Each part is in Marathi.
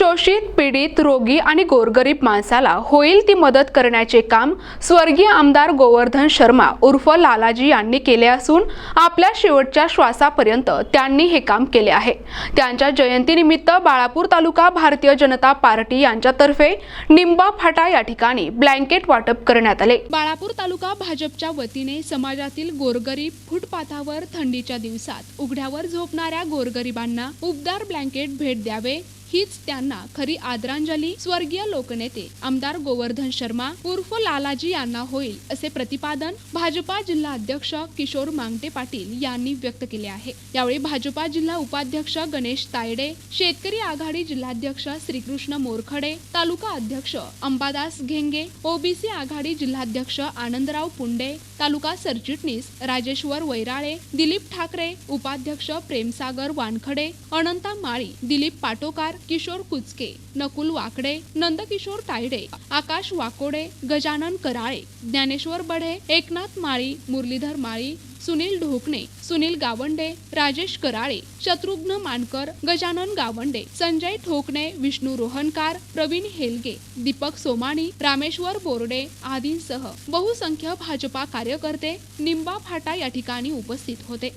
शोषित पीडित रोगी आणि गोरगरीब माणसाला होईल ती मदत करण्याचे काम स्वर्गीय आमदार गोवर्धन शर्मा उर्फ लालाजी यांनी केले असून आपल्या शेवटच्या श्वासापर्यंत त्यांनी हे काम केले आहे. त्यांच्या जयंतीनिमित्त बाळापूर तालुका भारतीय जनता पार्टी यांच्यातर्फे निंबा फाटा या ठिकाणी ब्लँकेट वाटप करण्यात आले. बाळापूर तालुका भाजपच्या वतीने समाजातील गोरगरीब फुटपाथावर थंडीच्या दिवसात उघड्यावर झोपणाऱ्या गोरगरिबांना उबदार ब्लँकेट भेट द्यावे. हीच त्यांना खरी आदरांजली स्वर्गीय लोकनेते आमदार गोवर्धन शर्मा उर्फ लालाजी यांना होईल असे प्रतिपादन भाजपा जिल्हा अध्यक्ष किशोर मांगटे पाटील यांनी व्यक्त केले आहे. यावेळी भाजपा जिल्हा उपाध्यक्ष गणेश तायडे शेतकरी आघाडी जिल्हाध्यक्ष श्रीकृष्ण मोरखडे तालुका अध्यक्ष अंबादास घेंगे ओबीसी आघाडी जिल्हाध्यक्ष आनंदराव पुंडे तालुका सरचिटणीस राजेश्वर वैराळे दिलीप ठाकरे उपाध्यक्ष प्रेमसागर वानखडे अनंता माळी दिलीप पाटोकार किशोर कुचके नकुल वाकडे नंदकिशोर तायडे आकाश वाकोडे गजानन कराळे ज्ञानेश्वर बढे एकनाथ माळी मुरलीधर माळी सुनील ढोकणे सुनील गावंडे राजेश कराळे शत्रुघ्न मानकर गजानन गावंडे संजय ठोकणे विष्णू रोहनकार प्रवीण हेलगे दीपक सोमाणी रामेश्वर बोर्डे आदींसह बहुसंख्य भाजपा कार्यकर्ते निंबा फाटा या ठिकाणी उपस्थित होते.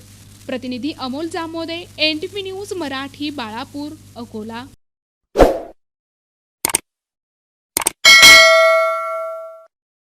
प्रतिनिधी Amol Jamode N T news Marathi Balapur Akola.